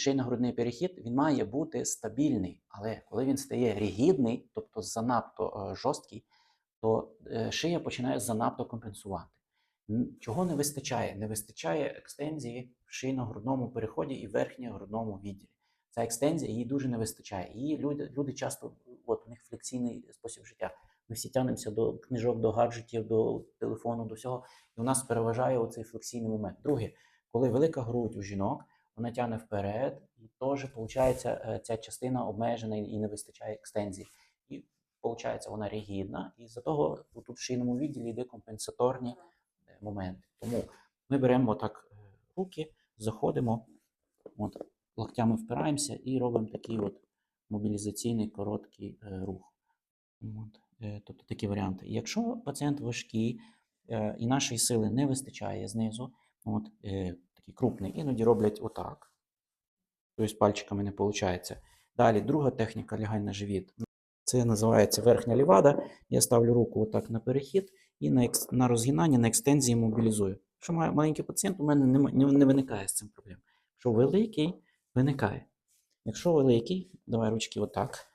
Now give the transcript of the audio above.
шийно-грудний перехід він має бути стабільний, але коли він стає ригідний, тобто занадто е, жорсткий, то е, шия починає занадто компенсувати. Чого не вистачає? Не вистачає екстензії в шийно-грудному переході і верхньо-грудному відділі. Ця екстензія їй дуже не вистачає. Її люди, люди часто, от у них флексійний спосіб життя. Ми всі тянемося до книжок, до гаджетів, до телефону, до всього. І у нас переважає оцей флексійний момент. Друге, коли велика грудь у жінок, вона тягне вперед, і теж виходить, ця частина обмежена і не вистачає екстензії. І виходить, вона ригідна, і за того тут в шийному відділі йде компенсаторні е, моменти. Тому ми беремо отак е, руки, заходимо, от, локтями впираємося і робимо такий от мобілізаційний короткий е, рух. От, е, тобто такі варіанти. Якщо пацієнт важкий е, і нашої сили не вистачає знизу, от, е, такий крупний, іноді роблять отак. Тобто пальчиками не виходить. Далі, друга техніка лягань на живіт. Це називається верхня лівада. Я ставлю руку отак на перехід і на, екс... на розгинання, на екстензії мобілізую. Якщо маленький пацієнт, у мене нема- не, не виникає з цим проблем. Якщо великий, виникає. Якщо великий, давай ручки отак.